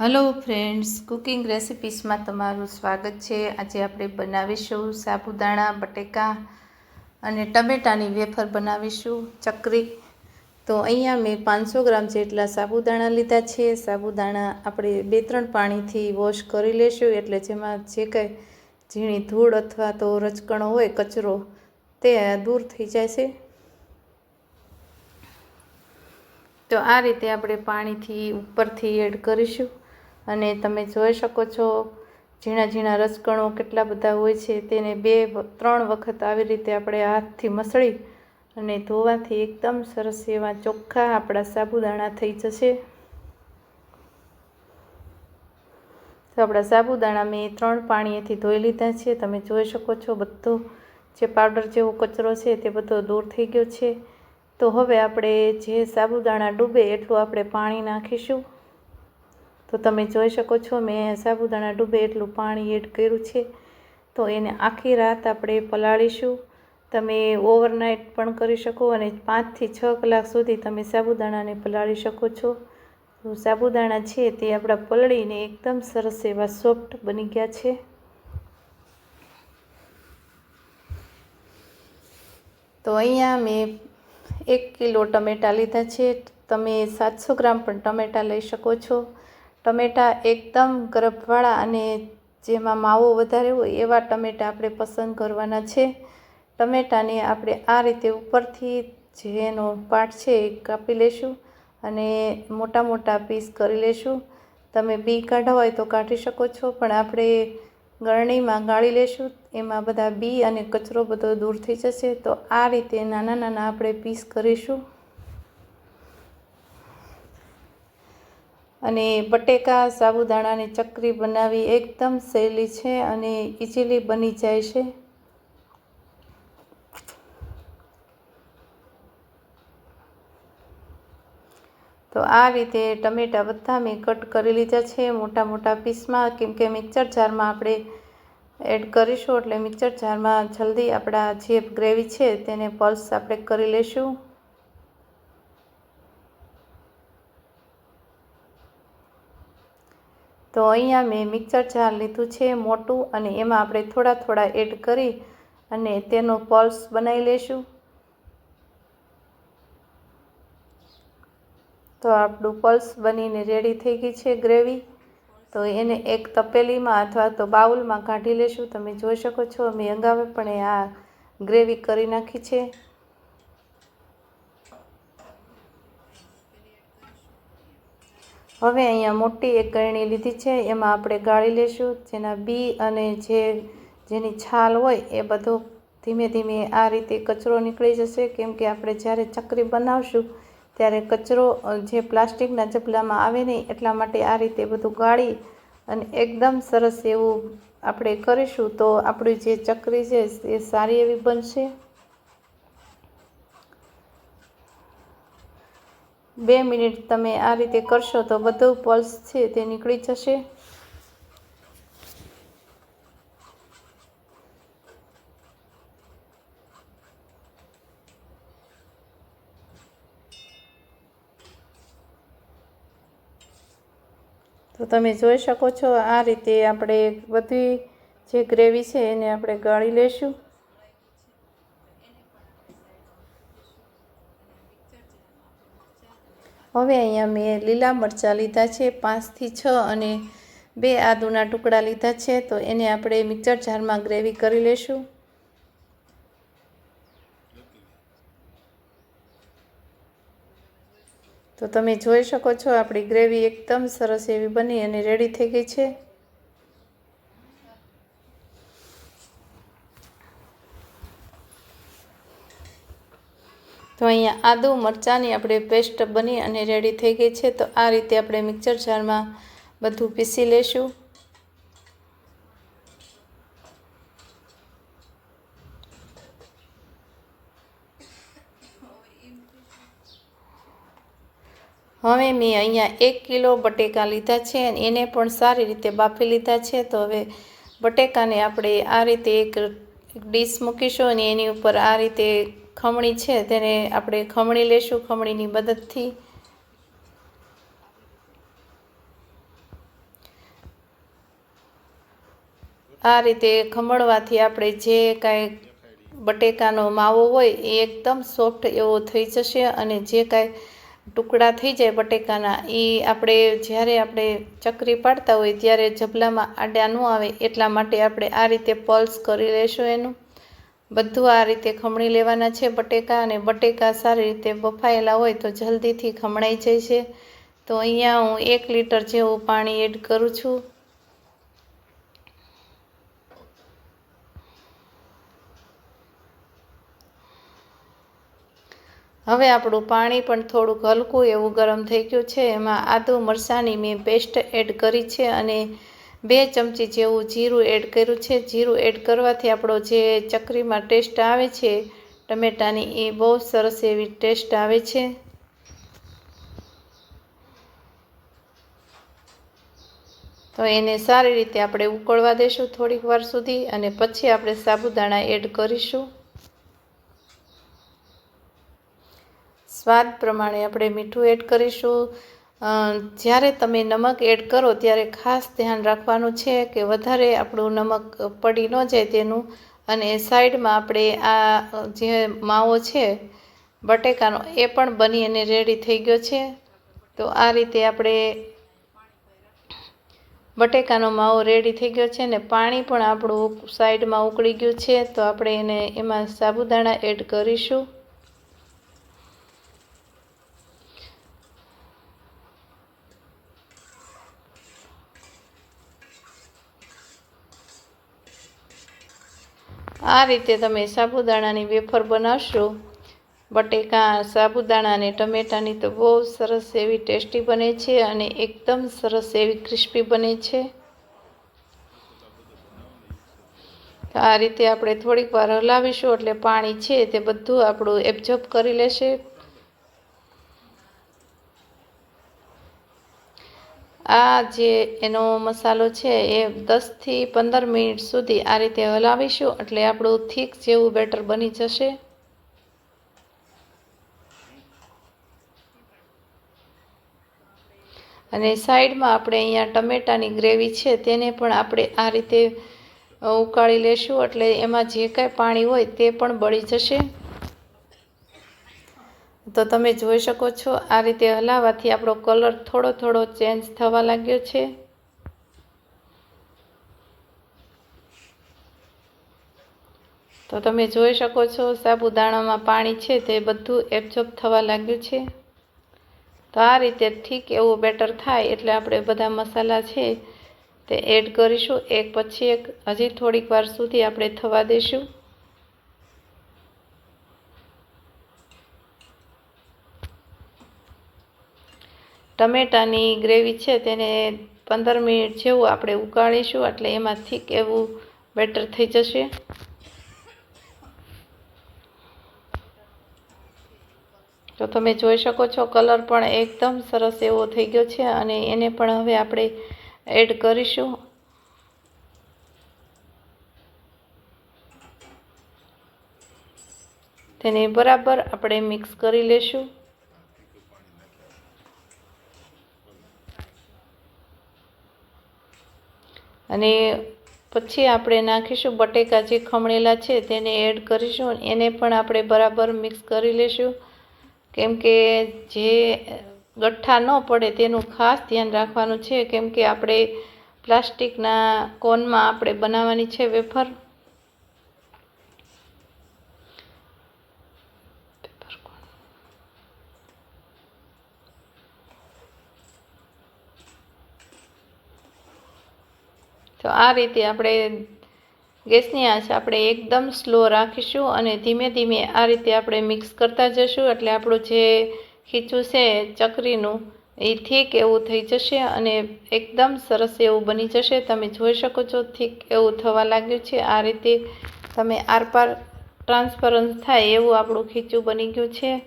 Hello friends cooking રેસિપીસમાં તમારું સ્વાગત છે. આજે આપણે બનાવીશું સાબુદાણા, બટેકા અને ટમેટાની વેફર બનાવીશું, ચકરી. તો અહીંયા મેં પાંચસો ગ્રામ જેટલા સાબુદાણા લીધા છે. સાબુદાણા આપણે બે ત્રણ પાણીથી વોશ કરી લેશું. એટલે જેમાં જે કંઈ ઝીણી ધૂળ અથવા તો રચકણો હોય, કચરો, તે દૂર થઈ જાય છે તો આ રીતે આપણે પાણીથી ઉપરથી એડ કરીશું. અને તમે જોઈ શકો છો ઝીણા ઝીણા રસકણો કેટલા બધા હોય છે. તેને બે ત્રણ વખત આવી રીતે આપણે હાથથી મસળી અને ધોવાથી એકદમ સરસ એવા ચોખ્ખા આપણા સાબુદાણા થઈ જશે. તો આપણા સાબુદાણા મેં ત્રણ પાણીએથી ધોઈ લીધા છે. તમે જોઈ શકો છો બધો જે પાવડર જેવો કચરો છે તે બધો દૂર થઈ ગયો છે. તો હવે આપણે જે સાબુદાણા ડૂબે એટલું આપણે પાણી નાખીશું. તો તમે જોઈ શકો છો, મેં સાબુદાણા ડૂબે એટલું પાણી એડ કર્યું છે. તો એને આખી રાત આપણે પલાળીશું. તમે ઓવરનાઇટ પણ કરી શકો અને પાંચથી છ કલાક સુધી તમે સાબુદાણાને પલાળી શકો છો. તો સાબુદાણા છે તે આપણા પલળીને એકદમ સરસ એવા સોફ્ટ બની ગયા છે. તો અહીંયા મેં એક કિલો ટમેટાં લીધા છે. તમે સાતસો ગ્રામ પણ ટમેટાં લઈ શકો છો. ટમેટાં એકદમ ગરભવાળા અને જેમાં માવો વધારે હોય એવા ટમેટાં આપણે પસંદ કરવાના છે. ટમેટાને આપણે આ રીતે ઉપરથી જેનો પાર્ટ છે એ કાપી લેશું અને મોટા મોટા પીસ કરી લેશું. તમે બી કાઢવા હોય તો કાઢી શકો છો, પણ આપણે ગરણીમાં ગાળી લેશું. એમાં બધા બી અને કચરો બધો દૂર થઈ જશે, તો આ રીતે નાના નાના આપણે પીસ કરીશું. અને બટેકા, સાબુદાણાની ચકરી બનાવી એકદમ સહેલી છે અને ઇઝીલી બની જાય છે. તો આ રીતે ટમેટાં બધા મેં કટ કરી લીધા છે મોટા મોટા પીસમાં. કેમ કે મિક્સર જારમાં આપણે એડ કરીશું એટલે મિક્સર જારમાં જલ્દી આપણા જે ગ્રેવી છે તેને પલ્સ આપણે કરી લઈશું તો અહીંયા મેં મિક્સર જાર લીધું છે, મોટું, અને એમાં આપણે થોડા થોડા એડ કરી અને તેનો પલ્સ બનાવી લેશું. તો આપણું પલ્સ બનીને રેડી થઈ ગઈ છે ગ્રેવી. તો એને એક તપેલીમાં અથવા તો બાઉલમાં કાઢી લેશું. તમે જોઈ શકો છો મેં અંગાવે પણ આ ગ્રેવી કરી નાખી છે. હવે અહીંયા મોટી એક ગરણી લીધી છે, એમાં આપણે ગાળી લેશું. જેના બી અને જે જેની છાલ હોય એ બધો ધીમે ધીમે આ રીતે કચરો નીકળી જશે. કેમ કે આપણે જ્યારે ચકરી બનાવશું, ત્યારે કચરો જે પ્લાસ્ટિકના જબલામાં આવે નહીં એટલા માટે આ રીતે બધું ગાળી અને એકદમ સરસ એવું આપણે કરીશું તો આપણી જે ચકરી છે એ સારી એવી બનશે. બે મિનિટ તમે આ રીતે કરશો તો બધું પલ્સ છે તે નીકળી જશે. તો તમે જોઈ શકો છો આ રીતે આપણે બધી જે ગ્રેવી છે એને આપણે ગાળી લેશું. હવે અહીંયા મેં લીલા મરચાં લીધા છે, પાંચથી છ અને બે આદુના ટુકડા લીધા છે, તો એને આપણે મિક્સર જારમાં ગ્રેવી કરી લેશું. તો તમે જોઈ શકો છો, આપણી ગ્રેવી એકદમ સરસ એવી બની અને રેડી થઈ ગઈ છે. અહીંયા આદુ મરચાંની આપણે પેસ્ટ બની અને રેડી થઈ ગઈ છે, તો આ રીતે આપણે મિક્સર જારમાં બધું પીસી લેશું. હવે મેં અહીંયા એક કિલો બટેકા લીધા છે અને એને પણ સારી રીતે બાફી લીધા છે, તો હવે બટેકાને આપણે આ રીતે એક ડીશ મૂકીશું અને એની ઉપર આ રીતે ખમણી છે, તેને આપણે ખમણી લેશું ખમણીની મદદથી. આ રીતે ખમણવાથી આપણે જે કાંઈ બટેકાનો માવો હોય, એ એકદમ સોફ્ટ એવો થઈ જશે અને જે કાંઈ ટુકડા થઈ જાય બટેકાના એ આપણે જ્યારે આપણે ચકરી પાડતા હોય, ત્યારે જબલામાં આડા ન આવે એટલા માટે આપણે આ રીતે પલ્સ કરી લેશું એનું. બધું આ રીતે ખમણી લેવાના છે બટેકા અને બટેકા સારી રીતે બફાયેલા હોય તો જલ્દીથી ખમણાઈ જાય છે. તો અહીંયા હું એક લીટર જેવું પાણી એડ કરું છું. હવે આપણું પાણી પણ થોડુંક હલકું એવું ગરમ થઈ ગયું છે. એમાં આદુ મરચાંની મેં પેસ્ટ એડ કરી છે અને બે ચમચી જેવું જીરું એડ કર્યું છે. જીરું એડ કરવાથી આપણો જે ચકરીમાં ટેસ્ટ આવે છે, ટમેટાની, એ બહુ સરસ એવી ટેસ્ટ આવે છે. તો એને સારી રીતે આપણે ઉકળવા દેશું થોડીક વાર સુધી અને પછી આપણે સાબુદાણા એડ કરીશું. સ્વાદ પ્રમાણે આપણે મીઠું એડ કરીશું. જ્યારે તમે નમક એડ કરો ત્યારે ખાસ ધ્યાન રાખવાનું છે કે વધારે આપણું નમક પડી ન જાય તેનું. અને સાઈડમાં આપણે આ જે માવો છે, બટેકાનો, એ પણ બની અને રેડી થઈ ગયો છે. તો આ રીતે આપણે બટેકાનો માવો રેડી થઈ ગયો છે ને પાણી પણ આપણું સાઈડમાં ઉકળી ગયું છે. તો આપણે એને એમાં સાબુદાણા એડ કરીશું. આ રીતે તમે સાબુદાણાની વેફર બનાવશો. બટેકા, સાબુદાણા અને ટમેટાની તો બહુ સરસ એવી ટેસ્ટી બને છે અને એકદમ સરસ એવી ક્રિસ્પી બને છે. આ રીતે આપણે થોડીક વાર હલાવીશું એટલે પાણી છે તે બધું આપણું એબ્ઝોર્બ કરી લેશે. આ જે એનો મસાલો છે એ દસથી પંદર મિનિટ સુધી આ રીતે હલાવીશું એટલે આપણું થીક જેવું બેટર બની જશે. અને સાઈડમાં આપણે અહીંયા ટમેટાની ગ્રેવી છે તેને પણ આપણે આ રીતે ઉકાળી લેશું એટલે એમાં જે કાંઈ પાણી હોય તે પણ બળી જશે. તો તમે જોઈ શકો છો આ રીતે હલાવવાથી આપણો કલર થોડો થોડો ચેન્જ થવા લાગ્યો છે. તો તમે જોઈ શકો છો સાબુદાણામાં પાણી છે તે બધું એબ્ઝોર્બ થવા લાગ્યું છે. તો આ રીતે ઠીક એવું બેટર થાય એટલે આપણે બધા મસાલા છે તે એડ કરીશું. એક પછી એક, હજી થોડીક વાર સુધી આપણે થવા દઈશું. ટમેટાની ગ્રેવી છે તેને પંદર મિનિટ જેવું આપણે ઉકાળીશું, એટલે એમાં થીક એવું બેટર થઈ જશે. તો તમે જોઈ શકો છો, કલર પણ એકદમ સરસ એવો થઈ ગયો છે અને એને પણ હવે આપણે એડ કરીશું. તેને બરાબર આપણે મિક્સ કરી લેશું. અને પછી આપણે નાખીશું બટેકા જે ખમણેલા છે તેને એડ કરીશું એને પણ આપણે બરાબર મિક્સ કરી લેશું. કેમ કે જે ગઠ્ઠા ન પડે તેનું ખાસ ધ્યાન રાખવાનું છે. કેમ કે આપણે પ્લાસ્ટિકના કોનમાં આપણે બનાવવાની છે વેફર. તો આ રીતે આપણે ગેસની આંચ આપણે એકદમ સ્લો રાખીશું અને ધીમે ધીમે આ રીતે આપણે મિક્સ કરતા જશું. એટલે આપણું જે ખીચું છે, ચકરીનું, એ થીક એવું થઈ જશે અને એકદમ સરસ એવું બની જશે. તમે જોઈ શકો છો, થીક એવું થવા લાગ્યું છે. આ રીતે તમે આરપાર ટ્રાન્સપરન્સ થાય એવું આપણું ખીચું બની ગયું છે.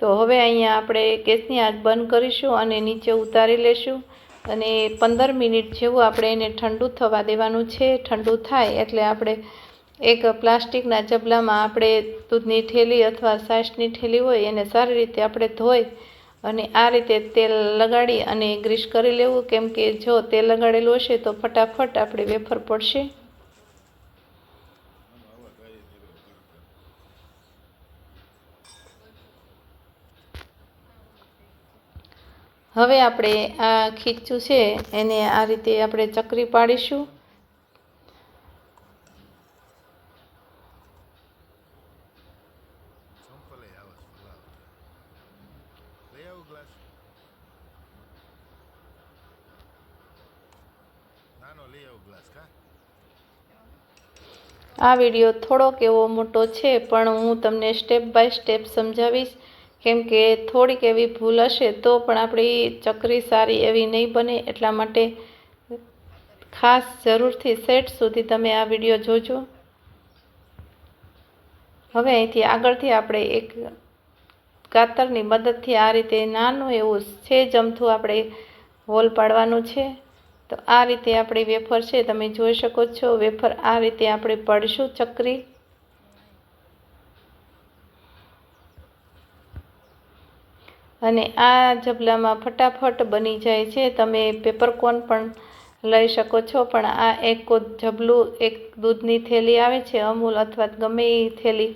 તો હવે અહીંયા આપણે ગેસની આંચ બંધ કરીશું અને નીચે ઉતારી લેશું. અને પંદર મિનિટ જેવું આપણે એને ઠંડુ થવા દેવાનું છે. ઠંડુ થાય એટલે આપણે એક પ્લાસ્ટિકના જબલામાં આપણે દૂધની ઠેલી અથવા સાસની ઠેલી હોય એને સારી રીતે આપણે ધોઈ અને આ રીતે તેલ લગાડી અને ગ્રીસ કરી લેવું. કેમ કે જો તેલ લગાડેલું હશે તો ફટાફટ આપણે વેફર પડશે. હવે આપણે આ ખીચું છે, એને આ રીતે આપણે ચકરી પાડીશું. આ વીડિયો થોડોક એવો મોટો છે, પણ હું તમને સ્ટેપ બાય સ્ટેપ સમજાવીશ. કેમ કે થોડીક એવી ભૂલ હશે તો પણ આપણી ચકરી સારી એવી નહીં બને એટલા માટે ખાસ જરૂરથી સેટ સુધી તમે આ વીડિયો જોજો. હવે અહીંથી આગળથી આપણે એક કાતરની મદદથી આ રીતે નાનું એવું છે જમથું આપણે હોલ પાડવાનું છે. તો આ રીતે આપણી વેફર છે, તમે જોઈ શકો છો વેફર આ રીતે આપણે પડશું ચકરી. અને આ જબલામાં ફટાફટ બની જાય છે. તમે પેપરકોન પણ લઈ શકો છો, પણ આ એક જબલું, એક દૂધની થેલી આવે છે, અમૂલ અથવા ગમે એ થેલી.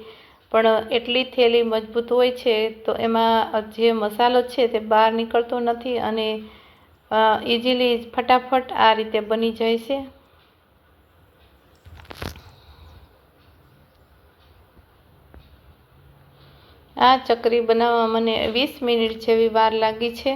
પણ એટલી થેલી મજબૂત હોય છે, તો એમાં જે મસાલો છે તે બહાર નીકળતો નથી અને ઇઝીલી ફટાફટ આ રીતે બની જાય છે. આ ચકરી બનાવવા મને વીસ મિનિટ જેવી વાર લાગી છે.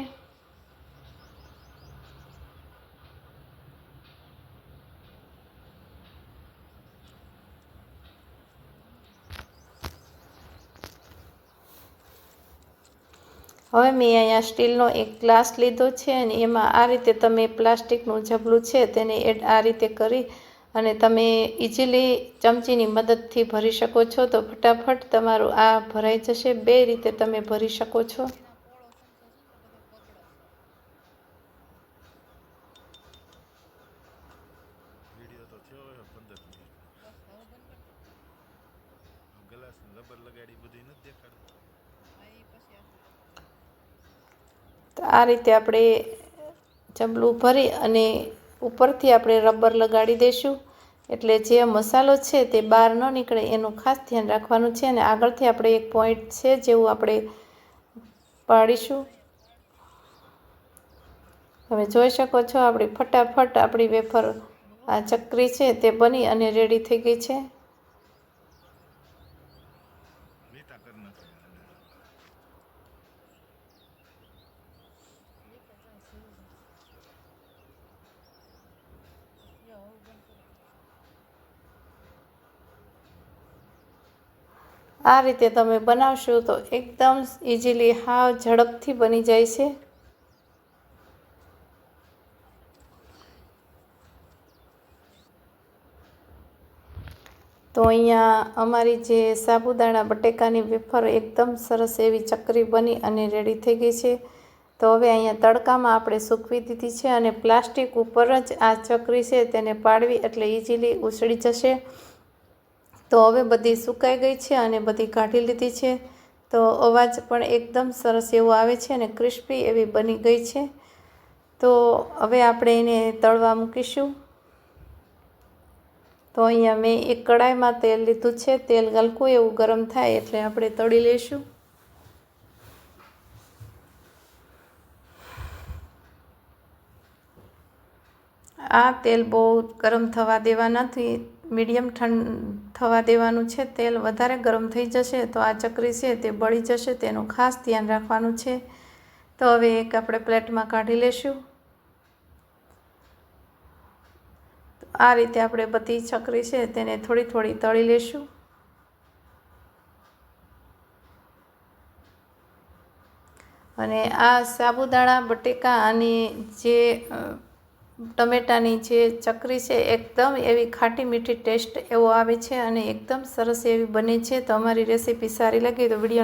હવે મેં અહીંયા સ્ટીલનો એક ગ્લાસ લીધો છે અને એમાં આ રીતે તમે પ્લાસ્ટિકનું જબલું છે તેને એડ આ રીતે કરી અને તમે ઇઝીલી ચમચીની મદદથી ભરી શકો છો તો ફટાફટ તમારું આ ભરાઈ જશે. બે રીતે તમે ભરી શકો છો. આ રીતે આપણે ચબલું ભરી અને ઉપરથી આપણે રબર લગાડી દઈશું. એટલે જે મસાલો છે તે બહાર ન નીકળે, એનું ખાસ ધ્યાન રાખવાનું છે અને આગળથી આપણે એક પોઈન્ટ છે જેવું આપણે પાડીશું. તમે જોઈ શકો છો, આપણી ફટાફટ આપણી વેફર, આ ચકરી છે તે બની અને રેડી થઈ ગઈ છે લીટા કરી નાખે આ રીતે તમે બનાવશો તો એકદમ ઇઝીલી હાવ ઝડપથી બની જાય છે. તો અહીંયા અમારી જે સાબુદાણા, બટેકાની વેફર એકદમ સરસ એવી ચકરી બની અને રેડી થઈ ગઈ છે. તો હવે અહીંયા તડકામાં આપણે સૂકવી દીધી છે અને પ્લાસ્ટિક ઉપર જ આ ચકરી છે તેને પાડવી એટલે ઇઝીલી ઉછળી જશે. તો હવે બધી સુકાઈ ગઈ છે અને બધી કાઢી લીધી છે. તો અવાજ પણ એકદમ સરસ એવો આવે છે અને ક્રિસ્પી એવી બની ગઈ છે. તો હવે આપણે એને તળવા મૂકીશું. તો અહીંયા મેં એક કડાઈમાં તેલ લીધું છે. તેલ ગલકું એવું ગરમ થાય એટલે આપણે તળી લઈશું. આ તેલ બહુ ગરમ થવા દેવા નથી. મીડિયમ ઠંડ થવા દેવાનું છે, તેલ વધારે ગરમ થઈ જશે તો આ ચકરી છે તે બળી જશે, તેનું ખાસ ધ્યાન રાખવાનું છે. તો હવે એક આપણે પ્લેટમાં કાઢી લેશું. આ રીતે આપણે બધી ચકરી છે તેને થોડી થોડી તળી લેશું. અને આ સાબુદાણા, બટેકા અને જે ટમેટાની જે ચકરી છે, એકદમ એવી ખાટી મીઠી ટેસ્ટ એવો આવે છે અને એકદમ સરસ એવી બને છે. તો અમારી રેસીપી સારી લાગે તો વીડિયો